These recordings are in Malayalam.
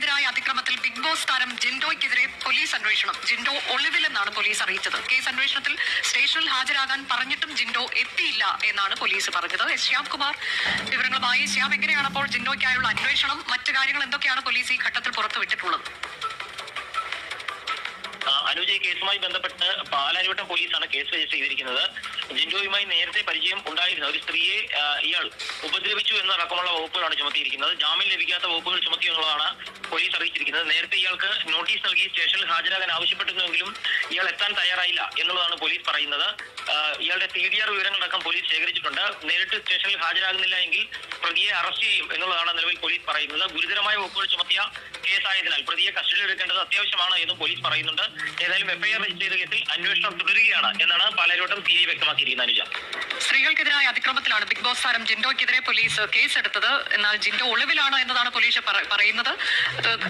സ്ത്രീകൾക്കെതിരായ അതിക്രമത്തിൽ ബിഗ് ബോസ് താരം ജിൻഡോയ്ക്കെതിരെ പോലീസ് അന്വേഷണം. ജിൻഡോ ഒളിവിലെന്നാണ് പോലീസ് അറിയിച്ചത്. കേസ് അന്വേഷണത്തിൽ സ്റ്റേഷനിൽ ഹാജരാകാൻ പറഞ്ഞിട്ടും ജിൻഡോ എത്തിയില്ല എന്നാണ് പോലീസ് പറഞ്ഞത്. എസ് ശ്യാം കുമാർ വിവരങ്ങളുമായി ശ്യാം എങ്ങനെയാണ് അപ്പോൾ ജിൻഡോയ്ക്കായുള്ള അന്വേഷണം? മറ്റു കാര്യങ്ങൾ എന്തൊക്കെയാണ് പോലീസ് ഈ ഘട്ടത്തിൽ പുറത്തുവിട്ടിട്ടുള്ളത്? അനുജ് കേസുമായി ബന്ധപ്പെട്ട് പാലാരിവട്ടം പോലീസാണ് കേസ് രജിസ്റ്റർ ചെയ്തിരിക്കുന്നത്. ജിൻഡോയുമായി നേരത്തെ പരിചയം ഉണ്ടായിരുന്ന ഒരു സ്ത്രീയെ ഇയാൾ ഉപദ്രവിച്ചു എന്നടക്കമുള്ള വകുപ്പുകളാണ് ചുമത്തിയിരിക്കുന്നത്. ജാമ്യം ലഭിക്കാത്ത വകുപ്പുകൾ ചുമത്തി എന്നുള്ളതാണ് പോലീസ് അറിയിച്ചിരിക്കുന്നത്. നേരത്തെ ഇയാൾക്ക് നോട്ടീസ് നൽകി സ്റ്റേഷനിൽ ഹാജരാകാൻ ആവശ്യപ്പെട്ടിരുന്നുവെങ്കിലും ഇയാൾ എത്താൻ തയ്യാറായില്ല എന്നുള്ളതാണ് പോലീസ് പറയുന്നത്. ഇയാളുടെ സി ഡി ആർ വിവരങ്ങളടക്കം പോലീസ് ശേഖരിച്ചിട്ടുണ്ട്. നേരിട്ട് സ്റ്റേഷനിൽ ഹാജരാകുന്നില്ല എങ്കിൽ പ്രതിയെ അറസ്റ്റ് ചെയ്യും എന്നുള്ളതാണ് നിലവിൽ പോലീസ് പറയുന്നത്. ഗുരുതരമായ വകുപ്പുകൾ ചുമത്തിയ കേസായതിനാൽ പ്രതിയെ കസ്റ്റഡിയിൽ എടുക്കേണ്ടത് അത്യാവശ്യമാണ് എന്നും പോലീസ് പറയുന്നുണ്ട്. ഏതായാലും എഫ്ഐആർ രജിസ്റ്റർ ചെയ്ത കേസിൽ അന്വേഷണം തുടരുകയാണ് എന്നാണ് പാലാരിവട്ടം സി ഐ വ്യക്തമാക്കിയിരിക്കുന്നത് അനുജ. സ്ത്രീകൾക്കെതിരായ അതിക്രമത്തിലാണ് ബിഗ് ബോസ് താരം ജിൻഡോയ്ക്കെതിരെ പോലീസ് കേസെടുത്തത് എന്നാൽ ജിൻഡോ ഒളിവിലാണ് എന്നതാണ് പോലീസ് പറയുന്നത്.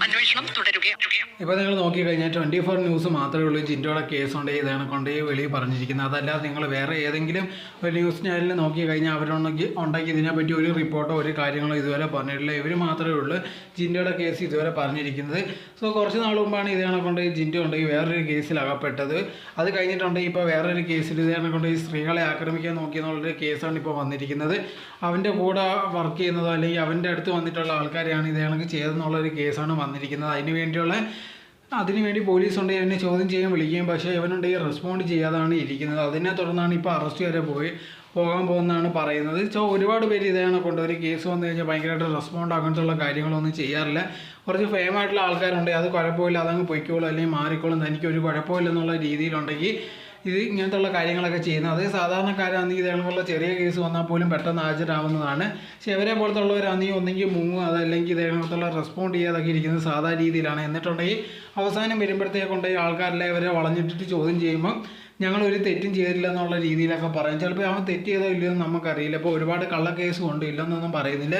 അന്വേഷണം തുടരുകയാണ്. ഇപ്പൊ നിങ്ങൾ നോക്കിക്കഴിഞ്ഞാൽ ട്വന്റി ഫോർ ന്യൂസ് മാത്രമേ ഉള്ളൂ. ജിൻഡോയുടെ കേസ് കൊണ്ട് ഇതാണ് കൊണ്ട് ഈ വെളിയിൽ പറഞ്ഞിരിക്കുന്നത്. അതല്ലാതെ നിങ്ങൾ വേറെ ഏതെങ്കിലും ഒരു ന്യൂസ് ചാനലിൽ നോക്കി കഴിഞ്ഞാൽ അവരുണ്ടെങ്കിൽ ഉണ്ടെങ്കിൽ ഇതിനെപ്പറ്റി ഒരു റിപ്പോർട്ടോ ഒരു കാര്യങ്ങളോ ഇതുവരെ പറഞ്ഞിട്ടില്ല. ഇവർ മാത്രമേ ഉള്ളൂ ജിൻഡോയുടെ കേസ് ഇതുവരെ പറഞ്ഞിരിക്കുന്നത്. സോ കുറച്ച് നാൾ മുമ്പാണ് ഇതേ കൊണ്ട് ജിൻഡോ ഉണ്ടെങ്കിൽ വേറൊരു കേസിൽ അകപ്പെട്ടത്. അത് കഴിഞ്ഞിട്ടുണ്ടെങ്കിൽ ഇപ്പോൾ വേറൊരു കേസിൽ ഇതേ കൊണ്ട് ഈ സ്ത്രീകളെ ആക്രമിക്കാൻ നോക്കിയെന്നുള്ളൊരു കേസാണ് ഇപ്പോൾ വന്നിരിക്കുന്നത്. അവന്റെ കൂടെ വർക്ക് ചെയ്യുന്നതോ അല്ലെങ്കിൽ അവന്റെ അടുത്ത് വന്നിട്ടുള്ള ആൾക്കാരെയാണ് ഇതേണെങ്കിൽ ചെയ്തെന്നുള്ളൊരു കേസാണ് വന്നിരിക്കുന്നത്. അതിന് വേണ്ടിയുള്ള അതിനുവേണ്ടി പോലീസ് ഉണ്ട് എന്നെ ചോദ്യം ചെയ്യാൻ വിളിക്കുകയും പക്ഷേ ഇവനുണ്ടെങ്കിൽ റെസ്പോണ്ട് ചെയ്യാതാണ് ഇരിക്കുന്നത്. അതിനെ തുടർന്നാണ് ഇപ്പോൾ അറസ്റ്റ് വരെ പോയി പോകാൻ പോകുന്നതാണ് പറയുന്നത്. സോ ഒരുപാട് പേര് ഇതാണ് കൊണ്ട് ഒരു കേസ് വന്നു കഴിഞ്ഞാൽ ഭയങ്കരമായിട്ട് റെസ്പോണ്ട് അങ്ങനത്തുള്ള കാര്യങ്ങളൊന്നും ചെയ്യാറില്ല. കുറച്ച് ഫെയിം ആയിട്ടുള്ള ആൾക്കാരുണ്ട് അത് കുഴപ്പമില്ല അതങ്ങ് പൊയ്ക്കോളും അല്ലെങ്കിൽ മാറിക്കോളും തനിക്കൊരു കുഴപ്പമില്ല എന്നുള്ള രീതിയിലുണ്ടെങ്കിൽ ഇത് ഇങ്ങനത്തുള്ള കാര്യങ്ങളൊക്കെ ചെയ്യുന്നത്. അത് സാധാരണക്കാരാണെങ്കിൽ ഇതേപോലുള്ള ചെറിയ കേസ് വന്നാൽ പോലും പെട്ടെന്ന് ഹാജരാവുന്നതാണ്. പക്ഷേ ഇവരെ പോലത്തുള്ളവരാണെങ്കിൽ ഒന്നെങ്കിൽ മുങ്ങും അതല്ലെങ്കിൽ ഇതേപോലത്തുള്ള റെസ്പോണ്ട് ചെയ്യാതൊക്കെ ഇരിക്കുന്നത് സാധാ രീതിയിലാണ്. എന്നിട്ടുണ്ടെങ്കിൽ അവസാനം വരുമ്പോഴത്തേക്കുണ്ടെങ്കിൽ ആൾക്കാരെല്ലാം ഇവരെ വളഞ്ഞിട്ടിട്ട് ചോദ്യം ചെയ്യുമ്പോൾ ഞങ്ങൾ ഒരു തെറ്റും ചെയ്തില്ല എന്നുള്ള രീതിയിലൊക്കെ പറയും. ചിലപ്പോൾ അവൻ തെറ്റ് ചെയ്തോ ഇല്ലയോ എന്ന് നമുക്കറിയില്ല. ഇപ്പോൾ ഒരുപാട് കള്ളക്കേസും ഉണ്ട് ഇല്ലെന്നൊന്നും പറയുന്നില്ല.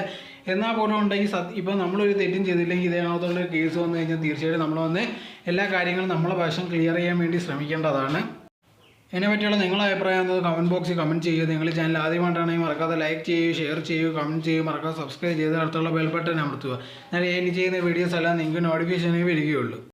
എന്നാൽ പോലും ഉണ്ടെങ്കിൽ സത് ഇപ്പോൾ നമ്മളൊരു തെറ്റും ചെയ്തില്ലെങ്കിൽ ഇതേകത്തുള്ള കേസ് വന്നു കഴിഞ്ഞാൽ തീർച്ചയായിട്ടും നമ്മൾ വന്ന് എല്ലാ കാര്യങ്ങളും നമ്മളെ ഭാഷ ക്ലിയർ ചെയ്യാൻ വേണ്ടി ശ്രമിക്കേണ്ടതാണ്. ഇതിനെ പറ്റിയുള്ള നിങ്ങളുടെ അഭിപ്രായം എന്നത് കമന്റ് ബോക്സിൽ കമന്റ് ചെയ്യുക. നിങ്ങൾ ചാനൽ ആദ്യമായിട്ടാണെങ്കിൽ മറക്കാതെ ലൈക്ക് ചെയ്യുക ഷെയർ ചെയ്യുക കമന്റ് ചെയ്യുക. മറക്കാതെ സബ്സ്ക്രൈബ് ചെയ്ത് അടുത്തുള്ള ബെൽ ബട്ടൺ അമർത്തുക. എന്നാൽ ഇനി ചെയ്യുന്ന വീഡിയോസ് എല്ലാം നിങ്ങൾക്ക് നോട്ടിഫിക്കേഷനേ വരികയുള്ളൂ.